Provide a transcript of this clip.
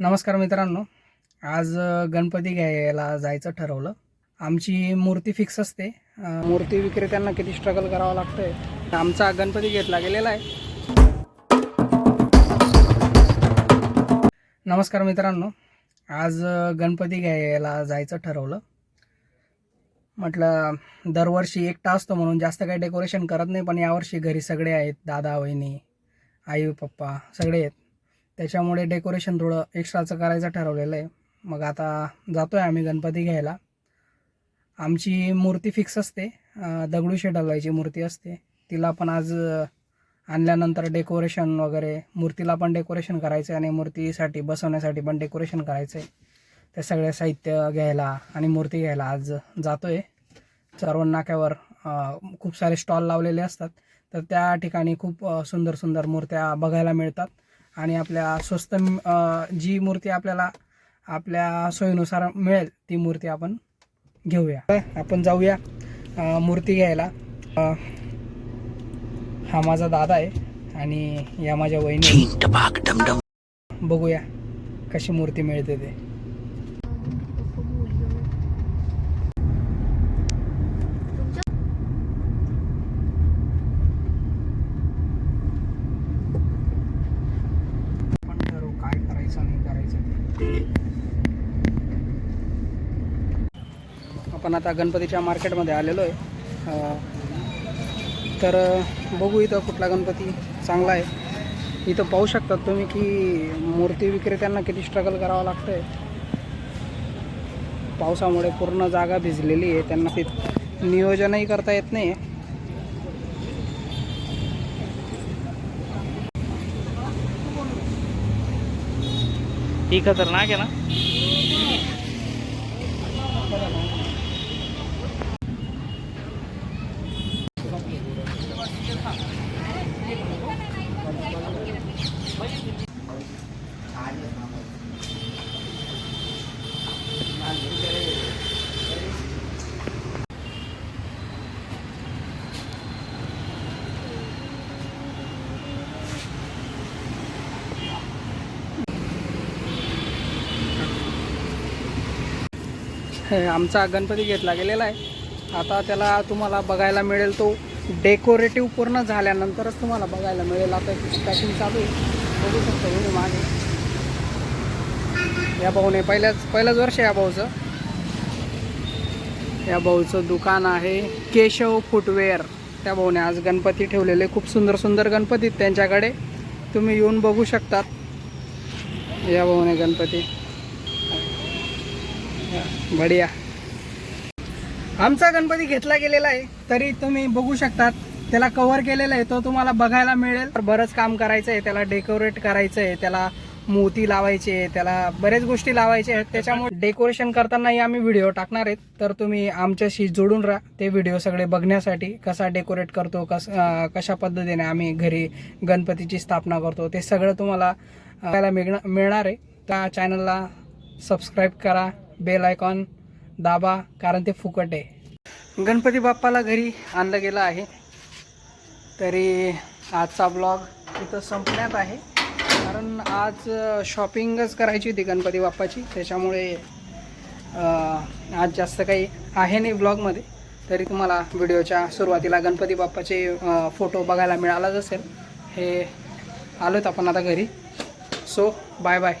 नमस्कार मित्रांनो. आज गणपती घ्यायला जायचं ठरवलं. आमची मूर्ती फिक्स असते. मूर्ती विक्रेत्यांना किती स्ट्रगल करावं लागतंय? आमचा गणपती घेतला गेलेला आहे. नमस्कार मित्रांनो. आज गणपती घ्यायला जायचं ठरवलं. म्हटलं दरवर्षी एकटा असतो म्हणून जास्त काही डेकोरेशन करत नाही पण यावर्षी घरी सगळे आहेत. दादा वहिनी आई पप्पा सगळे आहेत. त्याच्यामुळे डेकोरेशन थोडं एक्स्ट्राचं करायचं ठरवलेलं आहे. मग आता जातो आहे आम्ही गणपती घ्यायला. आमची मूर्ती फिक्स असते. दगडूशेठ हलवायची मूर्ती असते. तिला पण आज आणल्यानंतर डेकोरेशन वगैरे मूर्तीला पण डेकोरेशन करायचं आहे आणि मूर्तीसाठी बसवण्यासाठी पण डेकोरेशन करायचं आहे. ते सगळे साहित्य घ्यायला आणि मूर्ती घ्यायला आज जातो आहे चरवण नाक्यावर खूप सारे स्टॉल लावलेले असतात. तर त्या ठिकाणी खूप सुंदर सुंदर मूर्त्या बघायला मिळतात. आणि आपल्या स्वस्त जी मूर्ती आपल्याला आपल्या सोयीनुसार मिळेल ती मूर्ती आपण घेऊया. आपण जाऊया मूर्ती घ्यायला. हा माझा दादा आहे आणि या माझ्या वहिनी बघूया कशी मूर्ती मिळते ते आपण ठरवू काय करायचं नाही करायचं ते आपण आता गणपतीच्या मार्केटमध्ये आलेलो आहे. तर बघू इथं कुठला गणपती चांगला आहे. इथं पाहू शकतात तुम्ही की मूर्ती विक्रेत्यांना किती स्ट्रगल करावं लागतं आहे पावसामुळे पूर्ण जागा भिजलेली आहे. त्यांना ते नियोजनही करता येत नाही ही खतरनाक आहे ना हे आमचा गणपती घेतला गेलेला आहे. आता त्याला तुम्हाला बघायला मिळेल तो डेकोरेटिव्ह पूर्ण झाल्यानंतरच तुम्हाला बघायला मिळेल. आता पॅकिंग चालू आहे. बघू शकता तुम्ही मागे. या भाऊने पहिल्याच पहिलंच वर्ष आहे या भाऊचं. या भाऊचं दुकान आहे केशव फुटवेअर. त्या भाऊने आज गणपती ठेवलेले. खूप सुंदर सुंदर गणपती आहेत त्यांच्याकडे. तुम्ही येऊन बघू शकतात या भाऊने गणपती. बढिया. आमचा गणपती घेतला गेलेला आहे तरी तुम्ही बघू शकतात त्याला कव्हर केलेलं आहे तो तुम्हाला बघायला मिळेल. तर बरंच काम करायचं आहे त्याला डेकोरेट करायचं आहे त्याला मोती लावायचे त्याला बरेच गोष्टी लावायच्या आहेत. त्याच्यामुळे डेकोरेशन करतानाही आम्ही व्हिडिओ टाकणार आहेत. तर तुम्ही आमच्याशी जोडून राहा ते व्हिडिओ सगळे बघण्यासाठी कसा डेकोरेट करतो कस कशा पद्धतीने आम्ही घरी गणपतीची स्थापना करतो ते सगळं तुम्हाला बघायला मिळणार आहे. त्या चॅनलला सबस्क्राईब करा. बेल आयकॉन दाबा कारण ते फुकट आहे. गणपती बाप्पाला घरी आणलं गेलं आहे. तरी आजचा ब्लॉग इथं संपण्यात आहे. कारण आज शॉपिंगच करायची होती गणपती बाप्पाची. त्याच्यामुळे आज जास्त काही आहे नाही ब्लॉगमध्ये तरी तुम्हाला व्हिडिओच्या सुरुवातीला गणपती बाप्पाचे फोटो बघायला मिळालाच असेल. हे आलोत आपण आता घरी. So bye bye